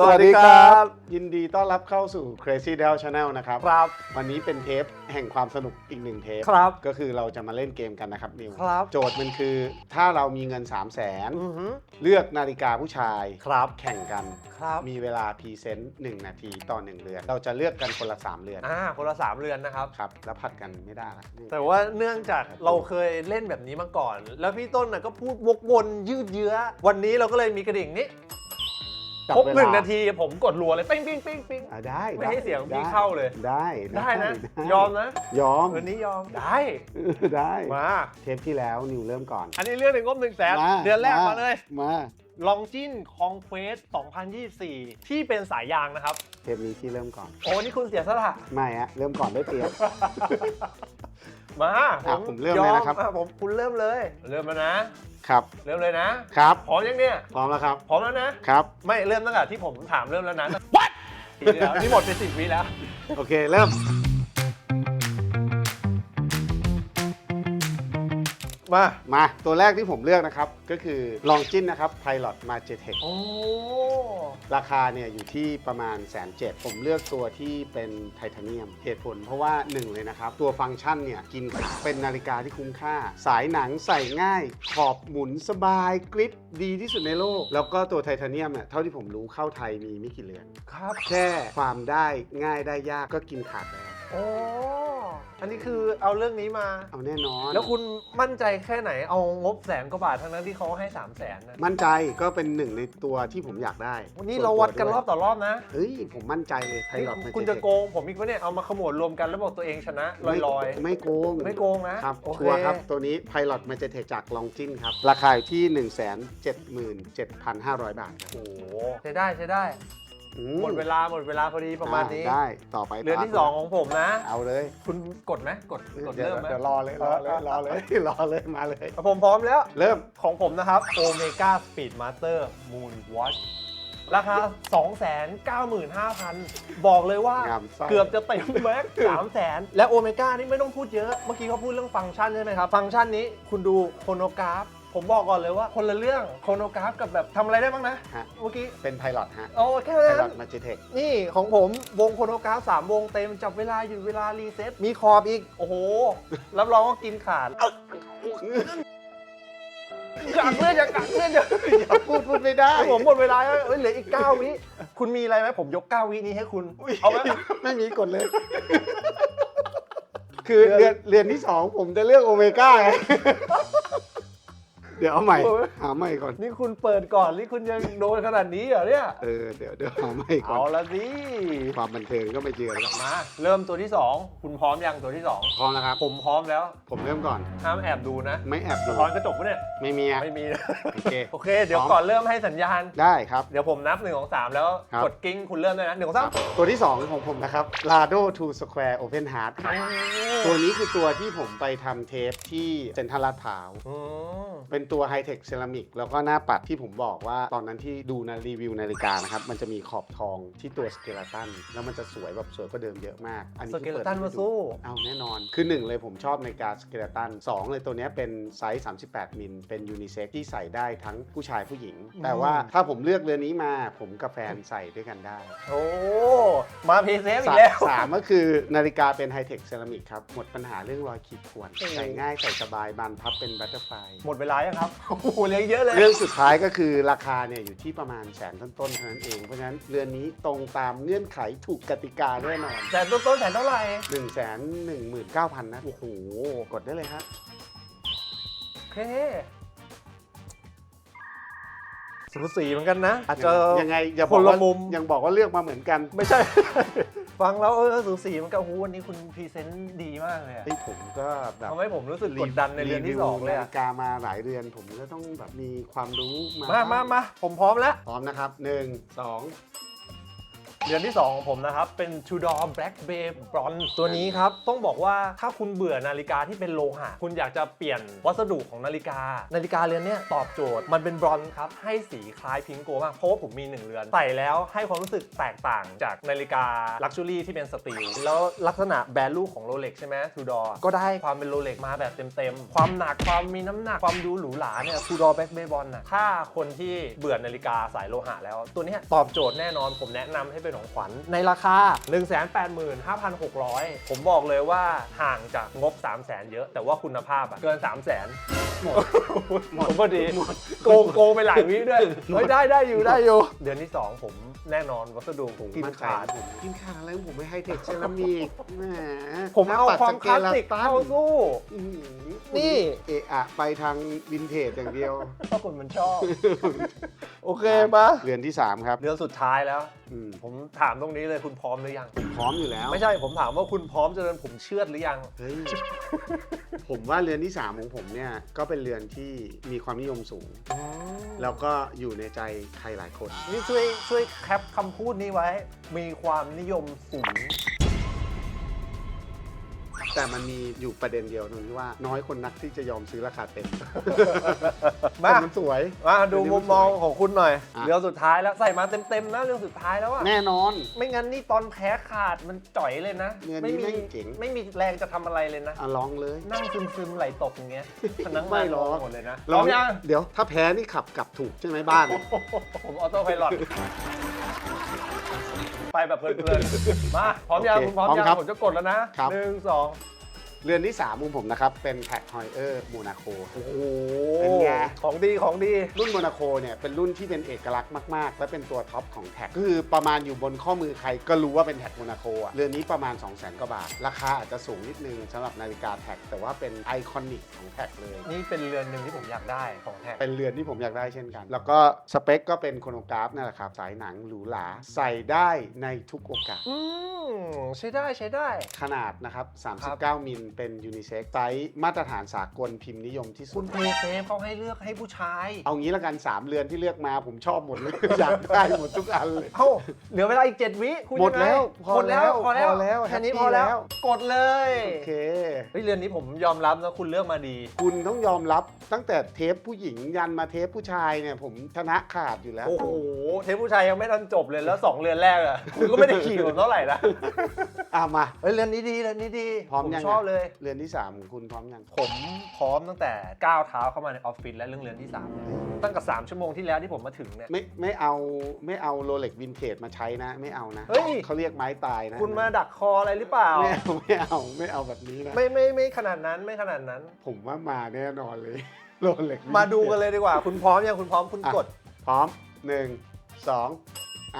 สวัสดีครับ ยินดีต้อนรับเข้าสู่ Crazy Del Channel นะครับ ครับ วันนี้เป็นเทปแห่งความสนุกอีกหนึ่งเทป ครับ ก็คือเราจะมาเล่นเกมกันนะครับนิวครับ โจทย์มันคือถ้าเรามีเงิน 3 0 0แสนอือหือเลือกนาฬิกาผู้ชาย ครับ แข่งกัน ครับ มีเวลาพรีเซนต์1นาทีต่อ 1 เรือน เราจะเลือกกันคนละ 3 เรือนอ่า คนละสามเรือนนะครับ ครับแล้วผัดกันไม่ได้ละนี่แต่ว่าเนื่องจากเราเคยเล่นแบบนี้มาก่อน แล้วพี่ต้นน่ะก็พูดวกวนยืดเยื้อ วันนี้เราก็เลยมีกระดิ่งนี้ จัครบเวลหนึ่งนาทีผมกดรัวเลยปิ้งปิ้งปิ้งปิ้ง อะได้ไม่ให้ด้เสียงพี่ได้เข้าเลย ได้ได้นะได้ยอมนะยอม วันนี้ยอมได้ ได้มา เทปที่แล้วนิวเริ่มก่อนอันนี้เรื่องหนึ่งงบหนึ่งแสนมาเดือนแรกมาเลย มาลองจิ้นคองเควส2024 ที่เป็นสายยางนะครับ เทปนี้ที่เริ่มก่อน โอ้นี่คุณเสียสละ ไม่ฮะเริ่มก่อนได้เปรียบ มาอะผมเริ่มเลยนะครับ ออ่ผมคุณเริ่มเลย เริ่มแล้วนะ ครับ เริ่มเลยนะครับ พร้อมยังเนี่ยพร้อมแล้วครับ พร้อมแล้วนะ ครับ ไม่เริ่มตั้งแต่ที่ผมถามเริ่มแล้วนะ What ทีเดียวนี่หมดไปสิบวิแล้ว โอเค เริ่ม มา มาตัวแรกที่ผมเลือกนะครับ ก็คือลองจิ้นนะครับ Pilot m a g e t e c โอ้ ราคาเนี่ยอยู่ที่ประมาณแสนเจ็ดผมเลือกตัวที่เป็นไทเทเนียม เหตุผลเพราะว่าหนึ่งเลยนะครับ ตัวฟังก์ชันเนี่ยกินขาเป็นนาฬิกาที่คุ้มค่า สายหนังใส่ง่าย ขอบหมุนสบายกริปดีที่สุดในโลก แล้วก็ตัวไทเทเนียมเนี่ยเท่าที่ผมรู้เข้าไทยมีไม่กี่เรือน ครับ แค่ความได้ง่ายได้ยากก็กินขาดแล้ว โอ้ อันนี้คือเอาเรื่องนี้มา เอาแน่นอน แล้วคุณมั่นใจแค่ไหนเอางบแสนกว่าบาททั้งนั้นที่เขาให้3 0 0แสนนะมั่นใจก็เป็นหนึ่งในตัวที่ผมอยากได้วันนี้เราวัดกันรอบต่อรอบนะเฮ้ยผมมั่นใจเลยไทนี่ลอดคุณจะโกงผมอีกปะเนี่ยเอามาขมวดรวมกันแล้วบอกตัวเองชนะลอยๆ ไม่โกงไม่โกงนะครับโอเค ชัวร์ครับ ตัวนี้ Pilot m a g e t e c จากลองจินครับ ราคาอยู่ที่ 177,500 บาทครับ โอ้โหใช้ได้ใช้ได้อื หมดเวลาหมดเวลาพอดีประมาณนี้อ่ได้ต่อไปเรือนที่ตาม2ของผมนะ เอาเลย คุณกดไหมกดกดเดี๋ยวเริ่มไหมเดี๋ยวรอเลยรอเลยรอเลยรอเลยมาเลยผมพร้อมแล้ว เริ่มของผมนะครับ Omega Speed Master Moon Watch ราคา 295,000 บอกเลยว่างามไส้เกือบจะเต็มแม็ก3แสนและโอเมก้านี่ไม่ต้องพูดเยอะ เมื่อกี้เขาพูดเรื่องฟังก์ชันใช่ไหมครับ ฟังก์ชันนี้คุณดูโคโนกราฟ ผมบอกก่อนเลยว่าคนละเรื่องโคโนกราฟกับแบบทำอะไรได้บ้างนะ ฮะ เมื่อกี้เป็น Pilot ฮะโอ้แค่นั้น Pilot m a g e t e c นี่ของผมวงโคโนกราฟสามวงเต็มจับเวลาหยุดเวลารีเซ็ตมีขอบอีก โอ้โห รับรองว่ากินขาดกักเลือดอย่ากักเลือดอย่าอย่าพูดพูดไม่ได้ ผมหมดเวลาแล้วเอ้ยเหลืออีก 9 วิ คุณมีอะไรไหมผมยก 9 วินี้ให้คุณ เอาไหม ไม่มีกดเลย คือเรือนเรือนที่สองผมจะเลือกโอเมก้าไง เดี๋ยวเอาใหม่ หาใหม่ก่อน นี่คุณเปิดก่อนนี่คุณยังโดนขนาดนี้เหรอเนี่ย เออ เดี๋ยวเดี๋ยวหาใหม่ก่อเอานละสิ ความบันเทิงก็ไม่เจอแล้วมา เริ่มตัวที่ 2 คุณพร้อมยังตัวที่ พร้อมแล้วครับ 2 ผมพร้อมแล้ว ผมเริ่มก่อน ห้ามแอบดูนะไม่แอบดู สะท้อนกระจกปะเนี่ย ไม่มีอะไม่มีนะโอเค โอเค เดี๋ยวพร้อมก่อนเริ่มให้สัญญาณ ได้ครับ เดี๋ยวผมนับ1 2 3แล้วครับ กดกิ้งคุณเริ่มเลยนะ1 2 3ตัวที่ 2 ของผมนะครับ Lado Two Square Open Heart ตัวนี้คือตัวที่ผมไปทำเทปที่เซ็นทรัลลาดพร้าว อืมเป็นตัวไฮเทคเซรามิกแล้วก็หน้าปัดที่ผมบอกว่าตอนนั้นที่ดูนารีวิวนาฬิกานะครับ มันจะมีขอบทองที่ตัวสเกเลตันแล้วมันจะสวยแบบสวยกว่าเดิมเยอะมาก อันนี้สคือเกเลปิดตันให้มาดูสู้เอาแน่นอน คือ 1 เลยผมชอบในการสเกเลตัน2 เลยตัวเนี้ยเป็นไซส์ 38 มิล เป็นยูนิเซ็กที่ใส่ได้ทั้งผู้ชายผู้หญิง แต่ว่าถ้าผมเลือกเรือนนี้มาผมกับแฟนใส่ด้วยกันได้ โอ้มาเพย์เซฟอีกแล้วสามก็คือนาฬิกาเป็นไฮเทคเซรามิกครับหมดปัญหาเรื่องรอยขีดข่วนโอ้ใส่ง่ายใส่สบายบานพับเป็นบัตเตอร์ไฟหมดเวลายังครับโอ้โหเหลยเยอะเลย เรื่องสุดท้ายก็คือราคาเนี่ยอยู่ที่ประมาณแสนต้นๆเท่านั้นเอง เพราะฉะนั้นเรือนนี้ตรงตามเงื่อนไขถูกกติกาแน่นอนแต่ต้นต้นๆแสนเท่าไหร่1 1 9 0 0 0นะโอ้โหกดได้เลยฮะโอเคสูสีเหมือนกันนะอาจจะยังไงอย่าบคอกนละว่ามุม ยังบอกว่าเลือกมาเหมือนกัน ไม่ใช่ ฟังแล้วเออสูสีเหมันก็โอ้โหวันนี้คุณพรีเซนต์ดีมากเลยอะเฮ้ยผมก็แบบทำให้ผมรู้สึกกดดันในเรือนที่สองเลยนาอะฬิกามาหลายเรือน ผมก็ต้องแบบมีความรู้มามามามาผมพร้อมแล้ว พร้อมนะครับหนึ่งสอง เรือนที่ 2 ของผมนะครับ เป็น Tudor Black Bay Bronze ตัวนี้ครับ ต้องบอกว่าถ้าคุณเบื่อนาฬิกาที่เป็นโลหะ คุณอยากจะเปลี่ยนวัสดุของนาฬิกา นาฬิกาเรือนเนี้ยตอบโจทย์มันเป็นบรอนซ์ครับ ให้สีคล้ายพิงโกมาก เพราะว่าผมมี 1 เรือน ใส่แล้วให้ความรู้สึกแตกต่างจากนาฬิกาลักชัวรี่ที่เป็นสตีลแล้วลักษณะแบรนด์ลูกของโรเล็กใช่ไหม Tudor ก็ได้ความเป็นโรเล็กมาแบบเต็มๆ ความหนักความมีน้ำหนักความดูหรูหราเนี่ย Tudor Black Bay Bronze น่ะถ้าคนที่เบื่อนาฬิกาสายโลหะแล้ว ตัวนี้ตอบโจทย์แน่นอนผมแนะนำให้เป็นของขวัญในราคา 185,600 ผมบอกเลยว่าห่างจากงบ 300,000เยอะ แต่ว่าคุณภาพอะเกิน 300,000หมดผมก็ดีโกงโกงไปหลายวิด้วยเฮ้ยได้ได้อยู่ได้อยู่ เดือนที่ 2 ผมแน่นอนวัสดุผมกินมั่นใจขาดผมกินขาดอะไรผมไม่ให้เทคเซรามิกแหมผมเอาหน้ปัดความคลาสสิกตันเข้าสู้ อื้อหือ นี่ เอะอะไปทางวินเทจอย่างเดียว เพราะคนมันชอบ โอเคปะเรือนที่ 3 ครับเดือนสุดท้ายแล้ว อืมผมถามตรงนี้เลยคุณพร้อมหรือยัง พร้อมอยู่แล้วไม่ใช่ผมถามว่าคุณพร้อมจะเดินผมเชื่อดหรือยัง เฮ้ยผมว่าเรือนที่ 3 ของผมเนี่ยก็เป็นเรือนที่มีความนิยมสูง แล้วก็อยู่ในใจใครหลายคน นี่ช่วยช่วยแคปคำพูดนี้ไว้ มีความนิยมสูง แต่มันมีอยู่ประเด็นเดียวตรงที่ว่าน้อยคนนักที่จะยอมซื้อราคาเต็มมา แต่มันสวย มาดูมุมมองของคุณหน่อย อะ เรื่องสุดท้ายแล้วใส่มาเต็มๆนะเรื่องสุดท้ายแล้วอะแน่นอน ไม่งั้นนี่ตอนแพ้ขาดมันจ่อยเลยนะเงินไม่นี้มีแม่งเจ๋ง ไม่มีแรงจะทำอะไรเลยนะ อะลองเลยนั่งซึมๆไหลตกอย่างเงี้ยพนักไม่งานหรอกหมดเลยนะลองพร้อมยัง เดี๋ยวถ้าแพ้นี่ขับกลับถูกใช่ไหมบ้าน ผมออโต้ไพลอต ไปแบบเพลินๆมาพร้อมยังโอเคคุณพร้อมพร้อมยังครับผมจะกดแล้วนะครับ หนึ่งสอง เรือนที่3ของผมนะครับ เป็นแท็กฮอยเออร์โมนาโคโอ้โหเป็นไง ของดีของดี รุ่นโมนาโคเนี่ยเป็นรุ่นที่เป็นเอกลักษณ์มาก ๆ และเป็นตัวท็อปของแท็กคือประมาณอยู่บนข้อมือใครก็รู้ว่าเป็นแท็กโมนาโคอะเรือนนี้ประมาณ 2 0 0 0 0 0กว่าบาท ราคาอาจจะสูงนิดนึงสำหรับนาฬิกาแท็กแต่ว่าเป็นไอคอนิกของแท็กเลย นี่เป็นเรือนหนึ่งที่ผมอยากได้ของแท้เป็นเรือนที่ผมอยากได้เช่นกัน แล้วก็สเปคก็เป็นโครโนกราฟนั่นแหละครับสายหนังหรูหราใส่ได้ในทุกโอกาสอืมใช้ได้ใช้ได้ขนาดนะครับครับ39มิลเป็นยูนิเซ็กไซส์มาตรฐานสากลพิมพ์นิยมที่สุคุด ณเพย์เซฟเขาให้เลือกให้ผู้ชาย เอางี้ละกัน 3 เรือนที่เลือกมาผมชอบหมดเลย อยากได้หมดทุกอันเลย เอ้าเหลือเวลาอีก 7 วิคุณหมดแล้วยังไงพอหมดแล้วแล้ว พอแล้วพอแล้วแค่นี้แฮปปี้พอแล้ว แล้ว กดเลยโอเค เฮ้ยเรือนนี้ผมยอมรับนะคุณเลือกมาดี คุณต้องยอมรับตั้งแต่เทปผู้หญิงยันมาเทปผู้ชายเนี่ย ผมชนะขาดอยู่แล้ว โอ้โห เทปผู้ชายยังไม่ทันจบเลยแล้ว 2 เรือนแรกอะคุณก็ไม่ได้ขี่ผมเท่าไหร่นะ อะมาเฮ้ยเรือนนี้ดีเรือนนี้ดีพร้อมผมยังชอบเลย เรือนที่3ของคุณพร้อมยัง ผมพร้อมตั้งแต่ก้าวเท้าเข้ามาในออฟฟิศและเรื่องเรือนที่3เนี่ยตั้งแต่3ชั่วโมงที่แล้วที่ผมมาถึงเนี่ย ไม่ไม่เอาไม่เอาโรเล็กวินเทจมาใช้นะ ไม่เอานะเฮ้ย เขาเรียกไม้ตายนะคุณมาดักคออะไรหรือเปล่า ไม่เอาไม่เอาไม่เอาแบบนี้นะไม่ไม่ไม่ขนาดนั้นไม่ขนาดนั้น ผมว่ามาแน่นอนเลยโรเล็กมาดูกันเลยดีกว่า คุณพร้อมยังคุณพร้อมคุณกด พร้อม1 2อ่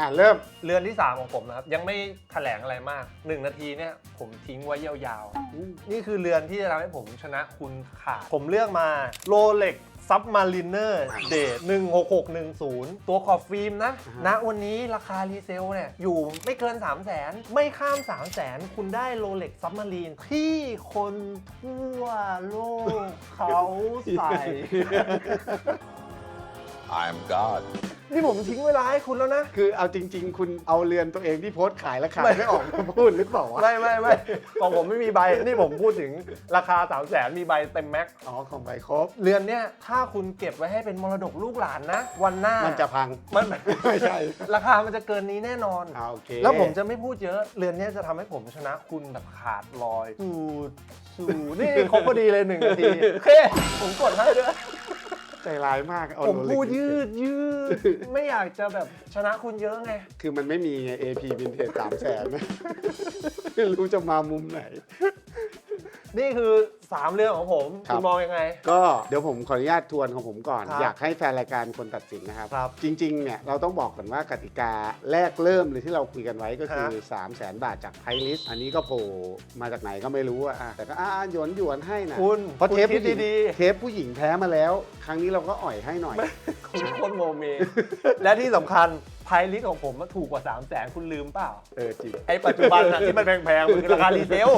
ะเริ่มเรือนที่ 3 ของผมนะครับ ยังไม่แถลงอะไรมาก 1 นาทีเนี่ยผมทิ้งไว้ยาวๆ นี่คือเรือนที่จะทำให้ผมชนะคุณขาดผมเลือกมาโรเล็กซับมาริเนอร์เดท16610 ตัวขอบฟิล์มนะอ่าฮะณวันนี้ราคารีเซลเนี่ย อยู่ไม่เกิน 3 0 0แสนไม่ข้าม 3 0 0แสนคุณได้โรเล็กซับมารีนที่คนทั่วโลกเขาใส่ I am God. นี่ผมทิ้งเวลาให้คุณแล้วนะ คือเอาจริง ๆ คุณเอาเรือนตัวเองที่โพสต์ขายแล้วขายไม่ออกมาพูดหรือเปล่าวะไม่ไม่ไม่ของผมไม่มีใบ นี่ผมพูดถึงราคา 3 0 0แสนมีใบเต็มแม็กซ์อ๋อของใบครบ เรือนเนี่ยถ้าคุณเก็บไว้ให้เป็นมรดกลูกหลานนะ วันหน้ามันจะพัง มัน ไม่ใช่ราคามันจะเกินนี้แน่นอน อ่าโอเคแล้วผมจะไม่พูดเยอะ เรือนเนี้ยจะทำให้ผมชนะคุณแบบขาดลอย สูดสูดนี่ครบพอดีเลยหนึ่งนาที โอเค ผมกดให้ด้วย ใจร้ายมากเอาผมโรเล็กพูดยืดยืด ไม่อยากจะแบบชนะคุณเยอะไง คือมันไม่มีไง AP วินเทจสามแสนไม่รู้จะมามุมไหน นี่คือ 3 เรื่องของผมครับ คุณมองยังไง ก็เดี๋ยวผมขออนุญาตทวนของผมก่อน ครับอยากให้แฟนรายการคนตัดสินนะครับ ครับจริงๆเนี่ยเราต้องบอกก่อนว่ากติกาแรกเริ่มเลยที่เราคุยกันไว้ก็คือฮะ 3 0 0แสนบาทจากไพลิสอันนี้ก็โผล่มาจากไหนก็ไม่รู้อะอะแต่ก็อ่าหยวนหยวนๆให้นะคุณเพราะเทปคุณคิดผู้หญิงดีเทปผู้หญิงแพ้มาแล้ว ครั้งนี้เราก็อ่อยให้หน่อย ๆ คุณโคนโมเม และที่สำคัญ พายลิสของผมมันถูกกว่า 3 0 0แสนคุณลืมเปล่า เออจริง ไอ้ปัจจุบันอะที่มันแพงๆมันคือราคารีเซล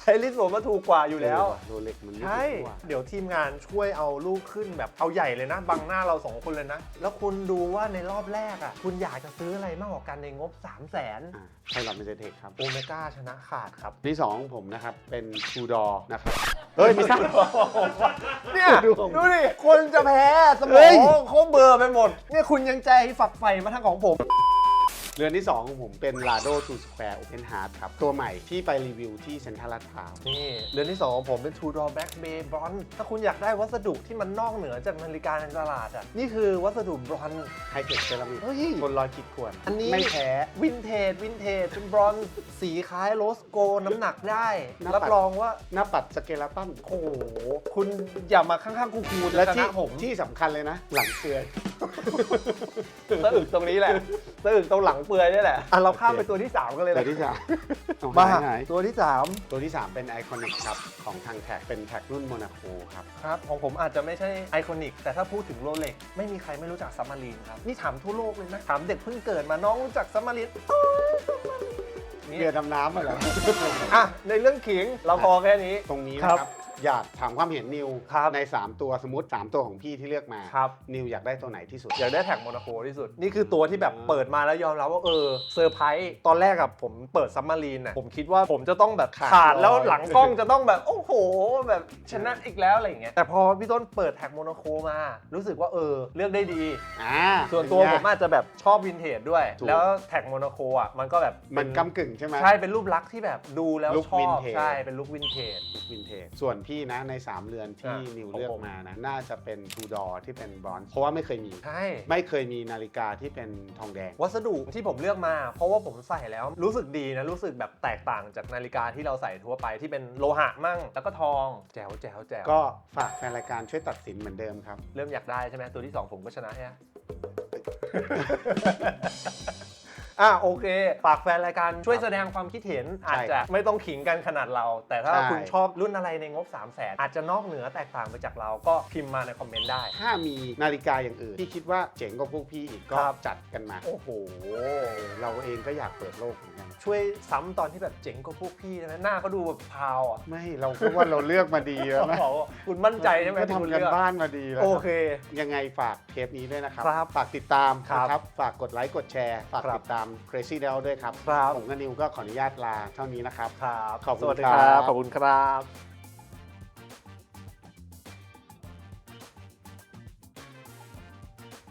ไพลิสผมมันถูกกว่าอยู่แล้วโรเล็กมันไม่ใช่ ถูกกว่าเดี๋ยวทีมงานช่วยเอาลูกขึ้นแบบเอาใหญ่เลยนะ บังหน้าเราสองคนเลยนะ แล้วคุณดูว่าในรอบแรกอะ คุณอยากจะซื้ออะไรมากกว่ากันในงบ 3 0 0 0 0นอ่าไทยหลอดเมเจเทคครับ โอเมก้าชนะขาดครับ ที่สองของผมนะครับ เป็นทูดอนะครับเฮ้ยไม่ใช่ เนี่ย ดูดูของดิคนจะแพ้สมเฮ้อย งเขาเบลอร์ไปหมด เนี่ยคุณยังใจฝักใฝ่มาทางของผม เรือนที่ 2 ของผมเป็น Lado Two Square Open Heart ครับ ตัวใหม่ที่ไปรีวิวที่เซ็นทรัลลาดพร้าว นี่เรือนที่ 2 ของผมเป็น Two Door Black Bay Bronze ถ้าคุณอยากได้วัสดุที่มันนอกเหนือจากนาฬิกาในตลาดอะ นี่คือวัสดุบรอนซ์ ไฮเทคเซรามิกเฮ้ยทนรอยขีดข่วนอันนี้ไม่แพ้วินเทจ วินเทจ เป็นบรอนซ์สีคล้ายโรสโกน้ำหนักได้หน้าปัดรับรองว่า หน้าปัดสเกลตันโอ้โห คุณอย่ามาข้างๆคูคูๆและจะชที่นะผมที่สำคัญเลยนะ หลังเปลือยสะอึกตรงนี้แหละสะอึกตรงหลังเปลือยนี่แหละอะเราข้ามไปตัวที่ 3 กันเลยตัวนะที่สามเอามาหายหายตัวที่ตัวที่ 3 เป็นไอคอนิกครับ ของทางแท็กเป็นแท็กรุ่นโมนาโคครับ 3 ครับ ของผมอาจจะไม่ใช่ไอคอนิก แต่ถ้าพูดถึงโรเล็กไม่มีใครไม่รู้จักซัมมารีนครับ นี่ถามทั่วโลกเลยนะ ถามเด็กเพิ่งเกิดมาน้องรู้จักซัมมารีนนี่เรือดำน้ำมาแล้วอะในเรื่องขิงเราพอแค่นี้ ตรงนี้ครันะบครับ อยากถามความเห็นนิวครับใน 3 ตัวสมมติ 3 ตัวของพี่ที่เลือกมา ครับ นิวอยากได้ตัวไหนที่สุด อยากได้แท็กโมนาโคที่สุด นี่คือตัวที่แบบเปิดมาแล้วยอมรับว่าเออเซอร์ไพรส์ตอนแรกอะผมเปิดซัมมารีนอะผมคิดว่าผมจะต้องแบบขาดขาดแล้วลอยหลังกล้องจะต้องแบบ โอ้โห แบบชนะอีกแล้วอะไรอย่างเงี้ยแต่พอพี่ต้นเปิดแท็กโมนาโคมา รู้สึกว่าเออ เลือกได้ดี อ่าส่วนตัวผมอาจจะแบบชอบวินเทจด้วย ถูก แล้วแท็กโมนาโคอะมันก็แบบมันเป็กำกึ่งใช่ไหม ใช่เป็นรูปลักษณ์ที่แบบดูแล้วลุคชอบ vintage ใช่เป็นลุควินเทจ วินเทจส่วนพี่นะใน 3 เรือนที่อะนิวของเลือกผม มานะน่าจะเป็นทูดอที่เป็นบรอนซ์เพราะว่าไม่เคยมี ใช่ ไม่เคยมีนาฬิกาที่เป็นทองแดง วัสดุที่ผมเลือกมา เพราะว่าผมใส่แล้วรู้สึกดีนะ รู้สึกแบบแตกต่างจากนาฬิกาที่เราใส่ทั่วไปที่เป็นโลหะมั่ง แล้วก็ทองแจ๋วแจ๋วแจ๋วก็ฝากแฟนรายการช่วยตัดสินเหมือนเดิมครับ เริ่มอยากได้ใช่ไหมตัวที่ 2 ผมก็ชนะฮะ อะโอเค ฝากแฟนรายการช่วยแสดงความคิดเห็น อาจจะไม่ต้องขิงกันขนาดเรา แต่ถ้าใช่คุณชอบรุ่นอะไรในงบ 3 0 0แสนอาจจะนอกเหนือแตกต่างไปจากเราก็พิมพ์มาในคอมเมนต์ได้ ถ้ามีนาฬิกาอย่างอื่นที่คิดว่าเจ๋งกว่าพวกพี่อีกก็ครับจัดกันมา โอ้โห เราเองก็อยากเปิดโลกเหมือนกันช่วยซ้ำตอนที่แบบเจ๋งกว่าพวกพี่ได้ไหมหน้าเขาดูแบบพราวอะไม่เราก็ว่าเราเลือกมาดีแล้วนะโอ้โหคุณมั่นใจใช่ไหมก็ที่คุณทำกันเลือกบ้านมาดีแล้วโอครับเค ยังไงฝากเทปนี้ด้วยนะครับครับฝากติดตามครับนะครับฝากกดไลค์กดแชร์ฝากครับติดตาม Crazy d e l ด้วยครับครับ ผมกับนิวก็ขออนุญาตลาเท่านี้นะครับ ครับขอบคุณสวัสดีครับขอบคุณครับ